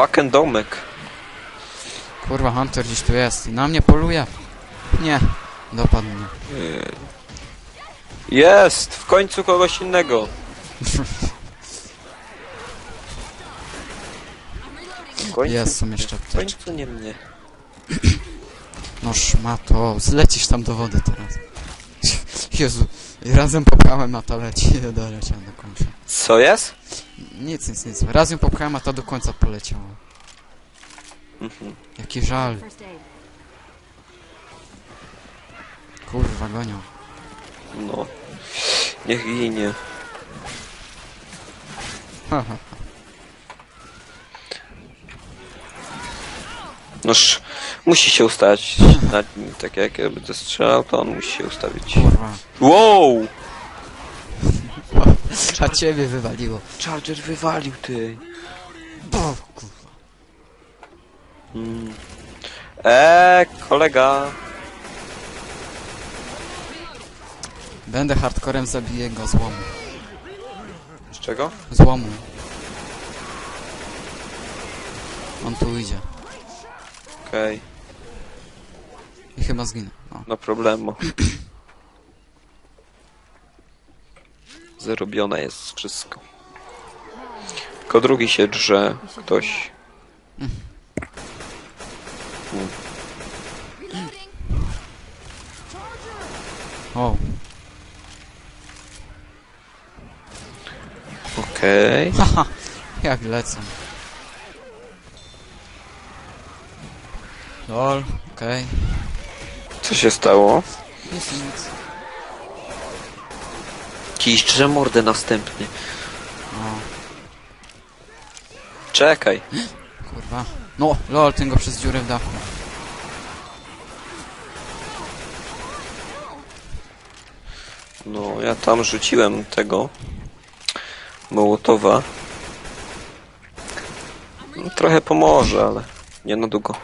Fucking domek. Kurwa, Hunter gdzieś tu jest i na mnie poluje. Nie, dopadł mnie. Jest! W końcu kogoś innego. W końcu, Jest, są jeszcze w apteczki. końcu nie mnie. No szmato, zlecisz tam do wody teraz. Jezu, i razem popchałem, a ta leci, doleciała do końca. Co jest? Nic, nic, nic. Raz ją popchałem, a ta do końca poleciała. Mhm. Jaki żal. Kurwa, gonią. No. Niech ginie. Haha. Noż, musi się ustawić nad nim, tak jak ja będę strzelał, to on musi się ustawić. Kurwa. Wow! A ciebie wywaliło. Charger wywalił ty. O, kurwa. Mm. Eee, kolega. Będę hardcorem, zabiję go złomu. Z czego? Złomu. On tu idzie. Okej, I chyba zginę. O. no problemu. Zarobione jest wszystko. Tylko drugi się drze, ktoś. o. Okej. Haha. Jak lecę. Lol. Okej. Co się stało? Nic, nic. Jakiś drze mordę następny. O. Czekaj. Kurwa. No, lol, ten go przez dziurę w dachu. No, ja tam rzuciłem tego Mołotowa. No, trochę pomoże, ale nie na długo.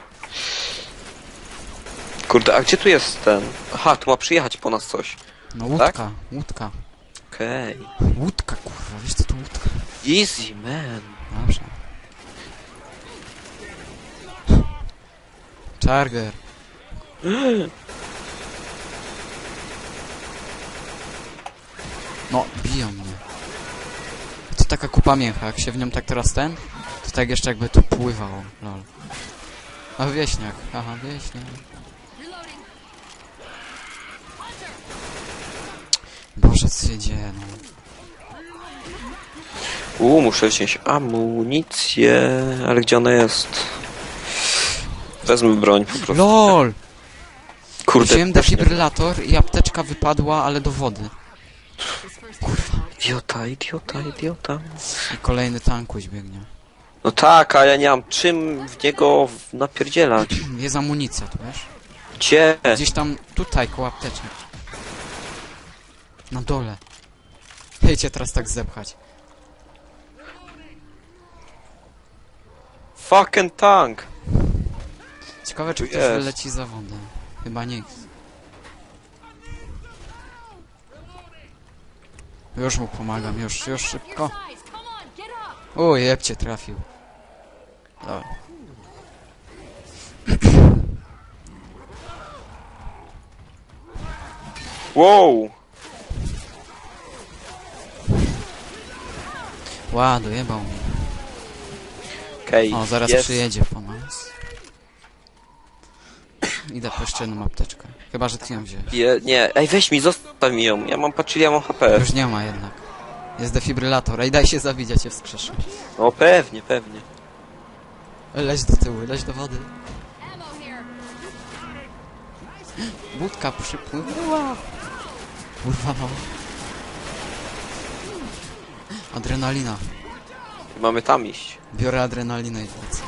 Kurde, a gdzie tu jest ten? Aha, tu ma przyjechać po nas coś. No łódka, łódka. Okej. Łódka, kurwa, wiesz co to łódka? Easy, man. Dobrze. Charger. No, biją mnie. To taka kupa mięcha, jak się w nią tak teraz ten, to tak jeszcze jakby to pływało, lol. A wieśniak, aha, wieśniak. Boże, co się dzieje, no. U, muszę wziąć amunicję, ale gdzie ona jest? Wezmę broń po prostu. LOL! Kurde, Wziąłem też nie. defibrylator i apteczka wypadła, ale do wody. Idiota, idiota, idiota. I kolejny tankuś biegnie. No tak, a ja nie mam czym w niego w- napierdzielać. Jest amunicja, tu wiesz? Gdzie? Gdzieś tam tutaj koło apteczek. Na dole. Hejcie teraz tak zepchać. Fucking tank. Ciekawe czy Tu ktoś jest. wyleci za wodę. Chyba nikt. Już mu pomagam, już, już szybko. Guys, come on, get up. O, jebcie trafił. Dobra. Wow. Ła, dojebał mnie. Okej. O, zaraz jest. przyjedzie po nas. Idę po jeszcze jedną apteczkę. Chyba, że ty ją wziąłeś. Je, nie, ej weź mi, zostaw mi ją. Ja mam patrzyli, ja mam HP. Już nie ma jednak. Jest defibrylator. Ej, daj się zabić, ja cię wskrzeszę. No pewnie, pewnie. Leć do tyłu, leć do wody. Budka przypłynęła. Kurwa no. Adrenalina. Mamy tam iść. Biorę adrenalinę i lecę.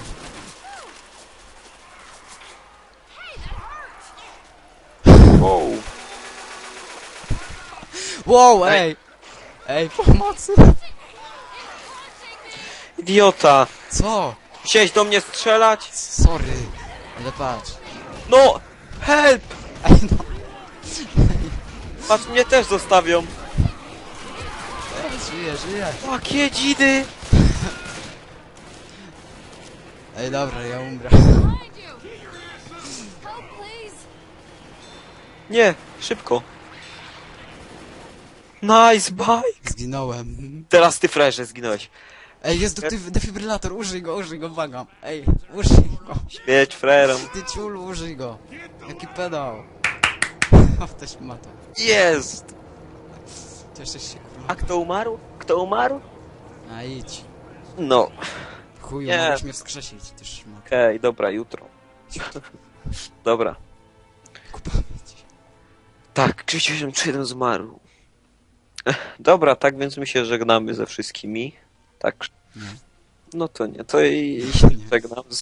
Wow. Wow, Ej. ej! Pomocy! Idiota. Co? Chciałeś do mnie strzelać? Sorry. Ale patrz. No! Help! Ej, no. Patrz, mnie też zostawią. Żyję, żyję. Jakie dzidy! Ej, dobra, ja umrę. Nie, szybko. Nice, bike! Zginąłem. Teraz ty, frajerze, zginąłeś. Ej, jest tu ty- defibrylator, użyj go, użyj go, błagam. Ej, użyj go. Śmieć frajerem. Ty ciulu, użyj go. Jaki pedał. A ktoś ma to. Jest! Cieszysz się, kurwa. A kto umarł? Kto umarł? A idź. No, Chuju, Nie. możesz mnie wskrzesić, ty szmat. okej, dobra, jutro. Dobra. Kupa. Tak, Krzysiu 731 zmarł. Ech, Dobra, tak więc my się żegnamy ze wszystkimi. Tak. Nie. No to nie, to i Nie. żegnam.